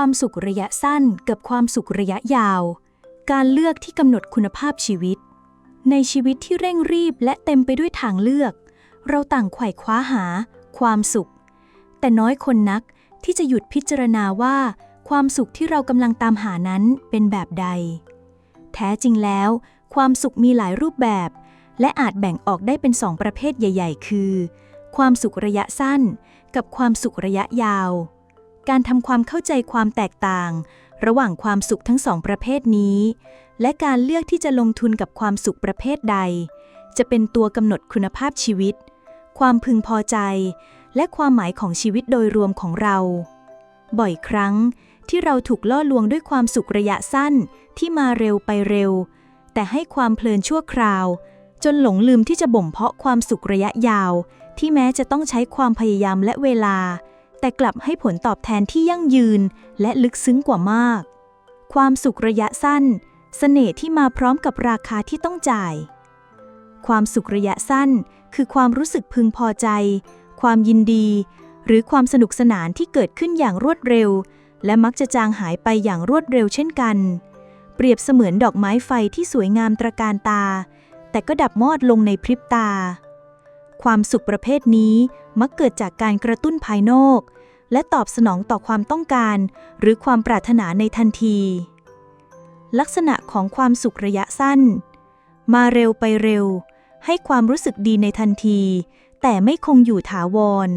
ความสุขระยะสั้นกับความสุขระยะยาว การเลือกที่กำหนดคุณภาพชีวิต ในชีวิตที่เร่งรีบและเต็มไปด้วยทางเลือก เราต่างไขว่คว้าหา ความสุข แต่น้อยคนนักที่จะหยุดพิจารณาว่า ความสุขที่เรากำลังตามหานั้นเป็นแบบใด แท้จริงแล้ว ความสุขมีหลายรูปแบบ และอาจแบ่งออกได้เป็นสองประเภทใหญ่ ๆ คือ ความสุขระยะสั้น กับความสุขระยะยาว การทำความเข้าใจความแตกต่าง ระหว่างความสุขทั้งสองประเภทนี้ และการเลือกที่จะลงทุนกับความสุขประเภทใด จะเป็นตัวกำหนดคุณภาพชีวิต ความพึงพอใจ และความหมายของชีวิตโดยรวมของเรา บ่อยครั้งที่เราถูกล่อลวงด้วยความสุขระยะสั้นที่มาเร็วไปเร็ว แต่ให้ความเพลินชั่วคราว จนหลงลืมที่จะบ่มเพาะความสุขระยะยาว ที่แม้จะต้องใช้ความพยายามและเวลา แต่กลับให้ผลตอบแทนที่ยั่งยืนและลึกซึ้งกว่ามาก ความสุขระยะสั้นเสน่ห์ที่มาพร้อมกับราคาที่ต้องจ่าย ความสุขระยะสั้น คือความรู้สึกพึงพอใจ ความยินดี หรือความสนุกสนานที่เกิดขึ้นอย่างรวดเร็ว และมักจะจางหายไปอย่างรวดเร็วเช่นกัน เปรียบเสมือนดอกไม้ไฟที่สวยงามตระการตา แต่ก็ดับมอดลงในพริบตา ความสุขประเภทนี้มักเกิดจากการกระตุ้นภายนอก และตอบสนองต่อความต้องการ หรือความปรารถนาในทันที ลักษณะของความสุขระยะสั้น มาเร็วไปเร็ว ให้ความรู้สึกดีในทันที แต่ไม่คงอยู่ถาวร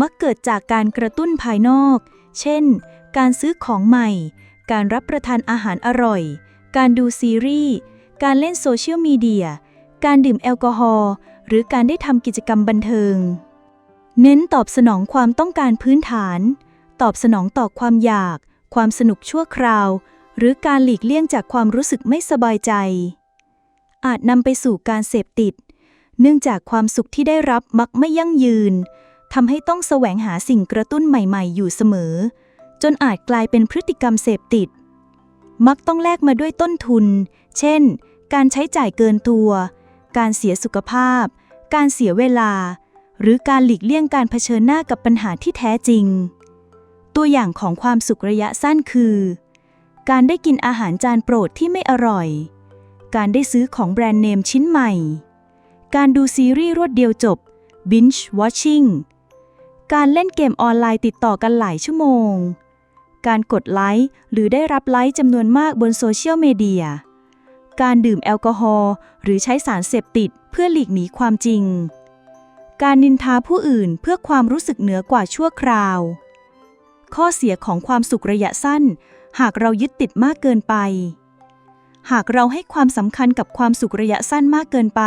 มักเกิดจากการกระตุ้นภายนอก เช่น การซื้อของใหม่ การรับประทานอาหารอร่อย การดูซีรีส์ การเล่นโซเชียลมีเดีย การดื่มแอลกอฮอล์ หรือการได้ทำกิจกรรมบันเทิง เน้นตอบสนองความต้องการพื้นฐาน ตอบสนองต่อความอยาก ความสนุกชั่วคราว หรือการหลีกเลี่ยงจากความรู้สึกไม่สบายใจ อาจนำไปสู่การเสพติด เนื่องจากความสุขที่ได้รับมักไม่ยั่งยืนทำให้ต้องแสวงหาสิ่งกระตุ้นใหม่ๆ อยู่เสมอ จนอาจกลายเป็นพฤติกรรมเสพติด มักต้องแลกมาด้วยต้นทุน เช่น การใช้จ่ายเกินตัว การเสียสุขภาพ การเสียเวลา หรือการหลีกเลี่ยงการเผชิญหน้ากับปัญหาที่แท้จริง ตัวอย่างของความสุขระยะสั้นคือ การได้กินอาหารจานโปรดที่ไม่อร่อย การได้ซื้อของแบรนด์เนมชิ้นใหม่ การดูซีรีส์รวดเดียวจบ binge watching การเล่นเกมออนไลน์ติดต่อกันหลายชั่วโมง การกดไลค์หรือได้รับไลค์จำนวนมากบนโซเชียลมีเดีย การดื่มแอลกอฮอล์หรือใช้สารเสพติดเพื่อหลีกหนีความจริง การนินทาผู้อื่นเพื่อความรู้สึกเหนือกว่าชั่วคราว ข้อเสียของความสุขระยะสั้น หากเรายึดติดมากเกินไป หากเราให้ความสำคัญกับความสุขระยะสั้นมากเกินไป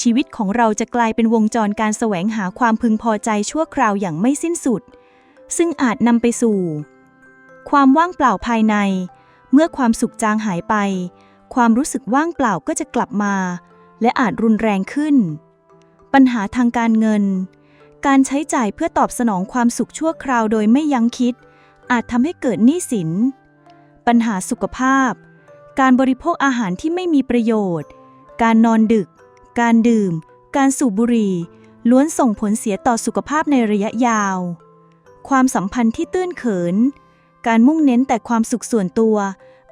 ชีวิตของเราจะกลายเป็นวงจรการแสวงหาความพึงพอใจชั่วคราวอย่างไม่สิ้นสุด ซึ่งอาจนำไปสู่ ความว่างเปล่าภายใน เมื่อความสุขจางหายไป ความรู้สึกว่างเปล่าก็จะกลับมา และอาจรุนแรงขึ้น ปัญหาทางการเงิน การใช้จ่ายเพื่อตอบสนองความสุขชั่วคราวโดยไม่ยั้งคิด อาจทำให้เกิดหนี้สิน ปัญหาสุขภาพ การบริโภคอาหารที่ไม่มีประโยชน์ การนอนดึก การดื่ม การสูบบุหรี่ ล้วนส่งผลเสียต่อสุขภาพในระยะยาว ความสัมพันธ์ที่ตื้นเขิน การมุ่งเน้นแต่ความสุขส่วนตัว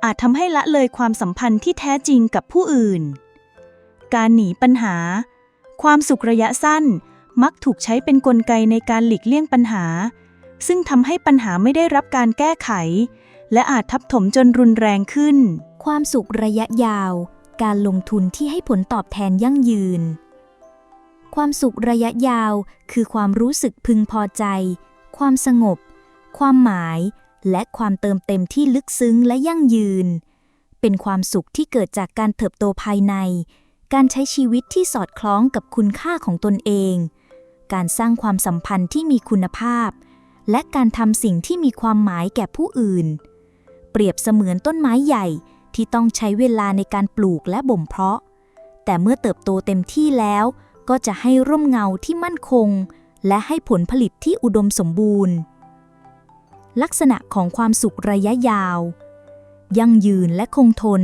อาจทำให้ละเลยความสัมพันธ์ที่แท้จริงกับผู้อื่น การหนีปัญหา ความสุขระยะสั้น มักถูกใช้เป็นนกลไกในการหลีกเลี่ยงปัญหา ซึ่งทำให้ปัญหาไม่ได้รับการแก้ไข และอาจทับถมจนรุนแรงขึ้น ความสุขระยะยาว การลงทุนที่ให้ผลตอบแทนยั่งยืน ความสุขระยะยาว คือความรู้สึกพึงพอใจ ความสงบ ความหมาย และความเติมเต็มที่ลึกซึ้งและยั่งยืน เป็นความสุขที่เกิดจากการเติบโตภายใน การใช้ชีวิตที่สอดคล้องกับคุณค่าของตนเอง การสร้างความสัมพันธ์ที่มีคุณภาพ และการทำสิ่งที่มีความหมายแก่ผู้อื่น เปรียบเสมือนต้นไม้ใหญ่ที่ต้องใช้เวลาในการปลูกและบ่มเพาะ แต่เมื่อเติบโตเต็มที่แล้วก็จะให้ร่มเงาที่มั่นคง และให้ผลผลิตที่อุดมสมบูรณ์ ลักษณะของความสุขระยะยาว ยั่งยืนและคงทน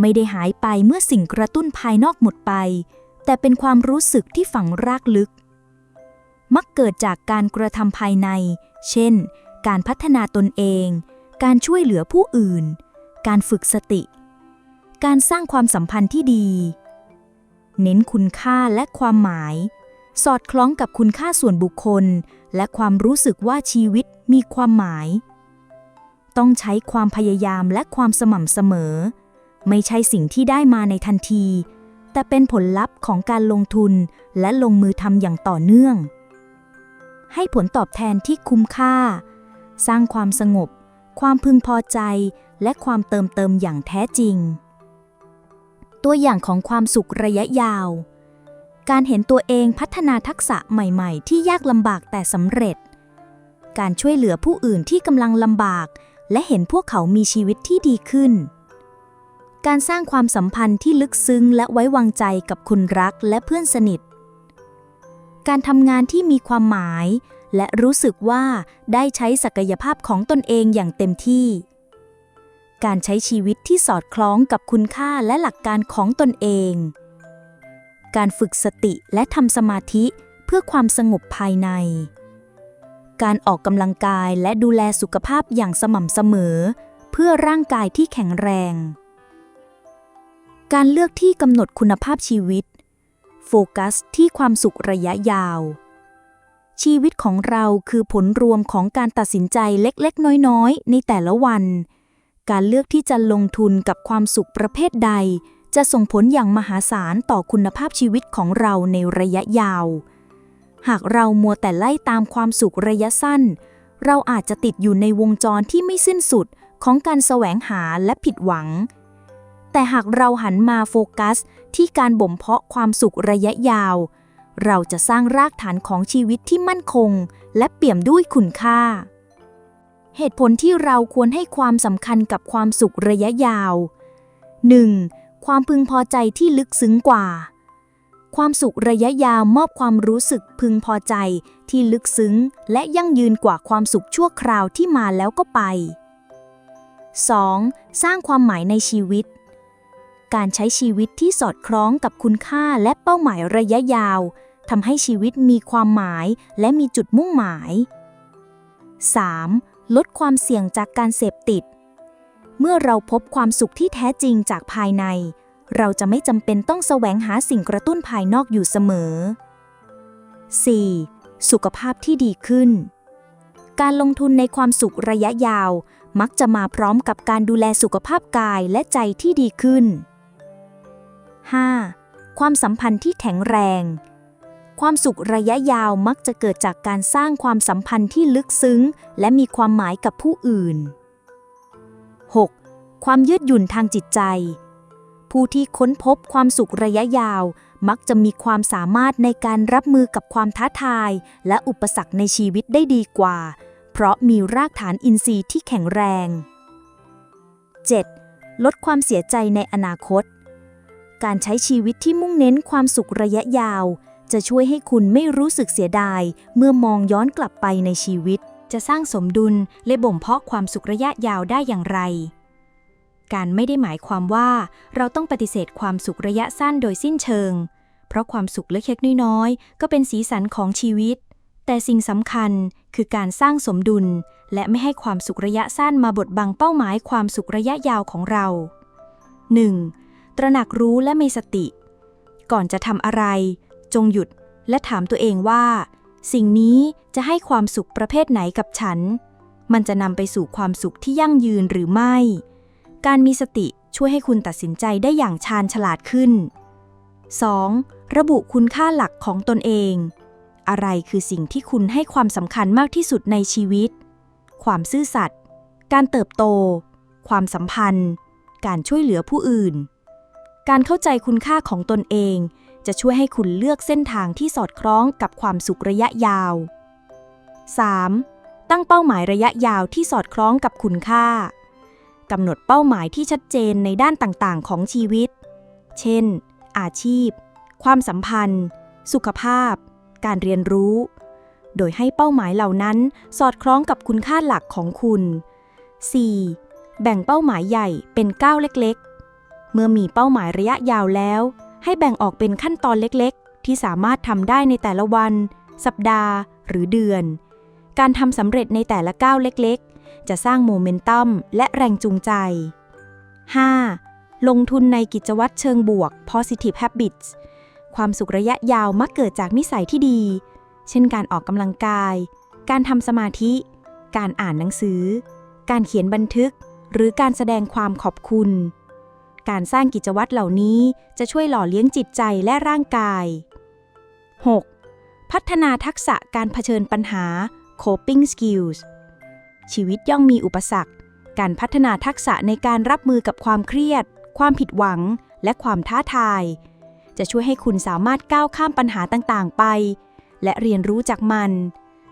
ไม่ได้หายไปเมื่อสิ่งกระตุ้นภายนอกหมดไป แต่เป็นความรู้สึกที่ฝังรากลึก มักเกิดจากการกระทำภายใน เช่น การพัฒนาตนเอง การช่วยเหลือผู้อื่น การฝึกสติ การสร้างความสัมพันธ์ที่ดี เน้นคุณค่าและความหมาย สอดคล้องกับคุณค่าส่วนบุคคล และความรู้สึกว่าชีวิตมีความหมาย ต้องใช้ความพยายามและความสม่ำเสมอ ไม่ใช่สิ่งที่ได้มาในทันที แต่เป็นผลลัพธ์ของการลงทุนและลงมือทำอย่างต่อเนื่อง ให้ผลตอบแทนที่คุ้มค่า สร้างความสงบ ความพึงพอใจ และความเติมเต็มอย่างแท้จริง ตัวอย่างของความสุขระยะยาว การเห็นตัวเองพัฒนาทักษะใหม่ๆ ที่ยากลำบากแต่สำเร็จ การช่วยเหลือผู้อื่นที่กำลังลำบาก และเห็นพวกเขามีชีวิตที่ดีขึ้น การสร้างความสัมพันธ์ที่ลึกซึ้งและไว้วางใจกับคนรักและเพื่อนสนิท การทำงานที่มีความหมาย และรู้สึกว่าได้ใช้ศักยภาพของตนเองอย่างเต็มที่ การใช้ชีวิตที่สอดคล้องกับคุณค่าและหลักการของตนเอง การฝึกสติและทำสมาธิเพื่อความสงบภายใน การออกกำลังกายและดูแลสุขภาพอย่างสม่ำเสมอ เพื่อร่างกายที่แข็งแรง การเลือกที่กำหนดคุณภาพชีวิต โฟกัสที่ความสุขระยะยาว ชีวิตของเราคือผลรวมของการตัดสินใจเล็กๆ น้อยๆ ในแต่ละวัน การเลือกที่จะลงทุนกับความสุขประเภทใด จะส่งผลอย่างมหาศาลต่อคุณภาพชีวิตของเราในระยะยาว หากเรามัวแต่ไล่ตามความสุขระยะสั้น เราอาจจะติดอยู่ในวงจรที่ไม่สิ้นสุดของการแสวงหาและผิดหวัง แต่หากเราหันมาโฟกัสที่การบ่มเพาะความสุขระยะยาว เราจะสร้างรากฐานของชีวิตที่มั่นคง และเปี่ยมด้วยคุณค่า เหตุผลที่เราควรให้ความสำคัญกับความสุขระยะยาว 1. ความพึงพอใจที่ลึกซึ้งกว่า ความสุขระยะยาวมอบความรู้สึกพึงพอใจที่ลึกซึ้ง และยั่งยืนกว่าความสุขชั่วคราวที่มาแล้วก็ไป 2. สร้างความหมายในชีวิต การใช้ชีวิตที่สอดคล้องกับคุณค่าและเป้าหมายระยะยาวทำให้ชีวิตมีความหมายและมีจุดมุ่งหมาย 3. ลดความเสี่ยงจากการเสพติด เมื่อเราพบความสุขที่แท้จริงจากภายใน เราจะไม่จำเป็นต้องแสวงหาสิ่งกระตุ้นภายนอกอยู่เสมอ 4. สุขภาพที่ดีขึ้น การลงทุนในความสุขระยะยาว มักจะมาพร้อมกับการดูแลสุขภาพกายและใจที่ดีขึ้น 5. ความสัมพันธ์ที่แข็งแรง ความสุขระยะยาวมักจะเกิดจากการสร้างความสัมพันธ์ที่ลึกซึ้ง และมีความหมายกับผู้อื่น 6. ความยืดหยุ่นทางจิตใจ ผู้ที่ค้นพบความสุขระยะยาว มักจะมีความสามารถในการรับมือกับความท้าทาย และอุปสรรคในชีวิตได้ดีกว่า เพราะมีรากฐานอินทรีย์ที่แข็งแรง 7. ลดความเสียใจในอนาคต การใช้ชีวิตที่มุ่งเน้นความสุขระยะยาว จะช่วยให้คุณไม่รู้สึกเสียดาย เมื่อมองย้อนกลับไปในชีวิต จะสร้างสมดุลและบ่มเพาะความสุขระยะยาวได้อย่างไร การไม่ได้หมายความว่าเราต้องปฏิเสธความสุขระยะสั้นโดยสิ้นเชิง เพราะความสุขเล็กๆน้อยๆก็เป็นสีสันของชีวิต แต่สิ่งสำคัญคือการสร้างสมดุล และไม่ให้ความสุขระยะสั้นมาบดบังเป้าหมายความสุขระยะยาวของเรา 1. ตระหนักรู้และมีสติ ก่อนจะทำอะไร จงหยุดและถามตัวเองว่า สิ่งนี้จะให้ความสุขประเภทไหนกับฉัน มันจะนำไปสู่ความสุขที่ยั่งยืนหรือไม่ การมีสติช่วยให้คุณตัดสินใจได้อย่างชาญฉลาดขึ้น 2. ระบุคุณค่าหลักของตนเอง อะไรคือสิ่งที่คุณให้ความสำคัญมากที่สุดในชีวิต ความซื่อสัตย์ การเติบโต ความสัมพันธ์ การช่วยเหลือผู้อื่น การเข้าใจคุณค่าของตนเอง จะช่วยให้คุณเลือกเส้นทางที่สอดคล้องกับความสุขระยะยาว 3. ตั้งเป้าหมายระยะยาวที่สอดคล้องกับคุณค่ากำหนดเป้าหมายที่ชัดเจนในด้านต่างๆ ของชีวิต เช่น อาชีพ ความสัมพันธ์ สุขภาพ การเรียนรู้ โดยให้เป้าหมายเหล่านั้นสอดคล้องกับคุณค่าหลักของคุณ 4. แบ่งเป้าหมายใหญ่เป็นก้าวเล็ก ๆ เมื่อมีเป้าหมายระยะยาวแล้ว ให้แบ่งออกเป็นขั้นตอนเล็กๆ ที่สามารถทำได้ในแต่ละวัน สัปดาห์ หรือเดือน การทำสำเร็จในแต่ละก้าวเล็กๆ จะสร้างโมเมนตัมและแรงจูงใจ 5. ลงทุนในกิจวัตรเชิงบวก positive habits ความสุขระยะยาวมักเกิดจากนิสัยที่ดี เช่นการออกกำลังกาย การทำสมาธิ การอ่านหนังสือ การเขียนบันทึก หรือการแสดงความขอบคุณ การสร้างกิจวัตรเหล่านี้จะช่วยหล่อเลี้ยงจิตใจและร่างกาย 6. พัฒนาทักษะการเผชิญปัญหา coping skills ชีวิตย่อมมีอุปสรรค การพัฒนาทักษะในการรับมือกับความเครียด ความผิดหวัง และความท้าทาย จะช่วยให้คุณสามารถก้าวข้ามปัญหาต่างๆ ไป และเรียนรู้จากมัน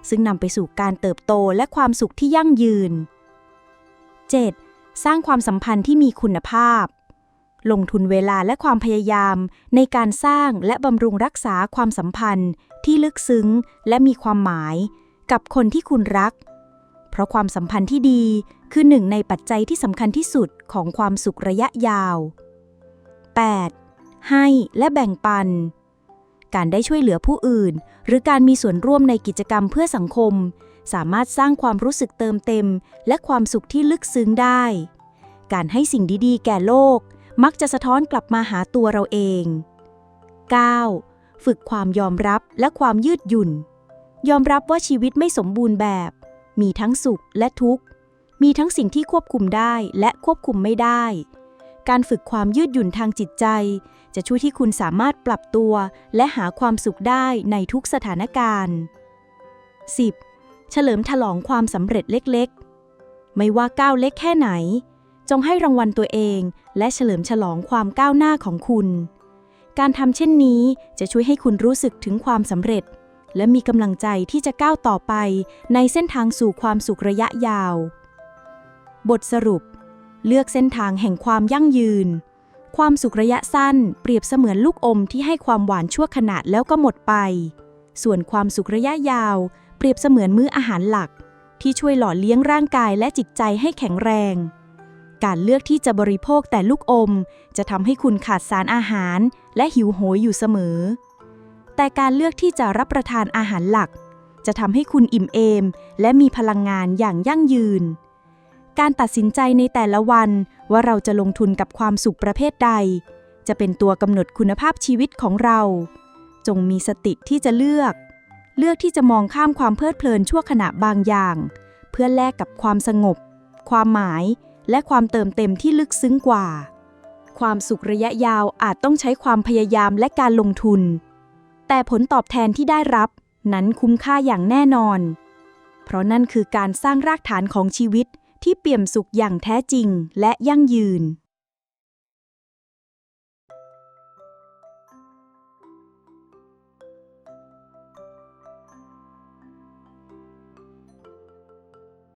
ซึ่งนำไปสู่การเติบโตและความสุขที่ยั่งยืน 7. สร้างความสัมพันธ์ที่มีคุณภาพ ลงทุนเวลาและความพยายาม ในการสร้างและบำรุงรักษาความสัมพันธ์ ที่ลึกซึ้งและมีความหมาย กับคนที่คุณรัก เพราะความสัมพันธ์ที่ดีคือหนึ่งในปัจจัยที่สำคัญที่สุดของความสุขระยะยาว 8. ให้และแบ่งปัน การได้ช่วยเหลือผู้อื่น หรือการมีส่วนร่วมในกิจกรรมเพื่อสังคม สามารถสร้างความรู้สึกเติมเต็ม และความสุขที่ลึกซึ้งได้ การให้สิ่งดีๆ แก่โลก มักจะสะท้อนกลับมาหาตัวเราเอง 9. ฝึกความยอมรับและความยืดหยุ่น ยอมรับว่าชีวิตไม่สมบูรณ์แบบ มีทั้งสุขและทุกข์ มีทั้งสิ่งที่ควบคุมได้และควบคุมไม่ได้ การฝึกความยืดหยุ่นทางจิตใจ จะช่วยที่คุณสามารถปรับตัว และหาความสุขได้ในทุกสถานการณ์ 10. เฉลิมฉลองความสำเร็จเล็กๆ ไม่ว่าก้าวเล็กแค่ไหน จงให้รางวัลตัวเอง และเฉลิมฉลองความก้าวหน้าของคุณ การทำเช่นนี้จะช่วยให้คุณรู้สึกถึงความสำเร็จ และมีกำลังใจที่จะก้าวต่อไปในเส้นทางสู่ความสุขระยะยาว บทสรุป เลือกเส้นทางแห่งความยั่งยืน ความสุขระยะสั้น เปรียบเสมือนลูกอมที่ให้ความหวานชั่วขณะแล้วก็หมดไป ส่วนความสุขระยะยาว เปรียบเสมือนมื้ออาหารหลัก ที่ช่วยหล่อเลี้ยงร่างกายและจิตใจให้แข็งแรง การเลือกที่จะบริโภคแต่ลูกอม จะทำให้คุณขาดสารอาหาร และหิวโหยอยู่เสมอ แต่การเลือกที่จะรับประทานอาหารหลัก จะทำให้คุณอิ่มเอม และมีพลังงานอย่างยั่งยืน การตัดสินใจในแต่ละวันว่าเราจะลงทุนกับความสุขประเภทใด จะเป็นตัวกำหนดคุณภาพชีวิตของเรา จงมีสติที่จะเลือก เลือกที่จะมองข้ามความเพลิดเพลินชั่วขณะบางอย่าง เพื่อแลกกับความสงบ ความหมาย และความเติมเต็มที่ลึกซึ้งกว่า ความสุขระยะยาวอาจต้องใช้ความพยายามและการลงทุน แต่ผลตอบแทนที่ได้รับนั้นคุ้มค่าอย่างแน่นอน เพราะนั่นคือการสร้างรากฐานของชีวิตที่เปี่ยมสุขอย่างแท้จริงและยั่งยืน